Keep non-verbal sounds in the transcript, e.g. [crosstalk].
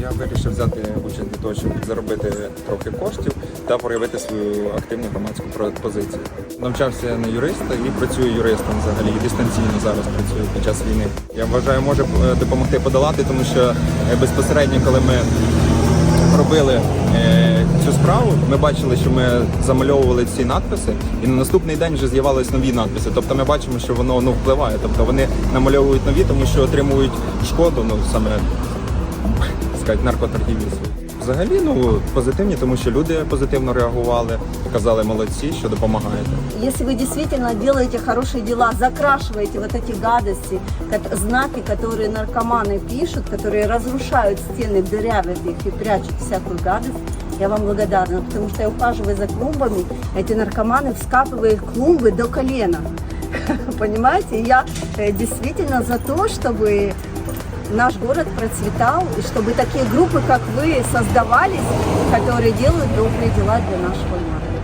Я вирішив взяти участь для того, щоб заробити трохи коштів та проявити свою активну громадську позицію. Навчався на юриста і працюю юристом взагалі і дистанційно зараз працюю під час війни. Я вважаю, може е, допомогти подолати, тому що е, безпосередньо, коли ми робили е, цю справу, ми бачили, що ми замальовували ці надписи, і на наступний день вже з'явились нові надписи. Тобто ми бачимо, що воно ну, впливає. Тобто вони намальовують нові, тому що отримують шкоду, ну саме сказати, наркоторгівлі. Взагалі, ну позитивні, тому що люди позитивно реагували, казали молодці, що допомагаєте. Если вы действительно делаете хорошие дела, закрашиваете вот эти гадости, кот- знаки, которые наркоманы пишут, которые разрушают стены, дырявят их и прячут всякую гадость, я вам благодарна, потому что я ухаживаю за клумбами, эти наркоманы вскапывают клумбы до колена. [laughs] Понимаете? И я э, действительно за то, чтобы наш город процветал, и чтобы такие группы, как вы, создавались, которые делают добрые дела для нашего города.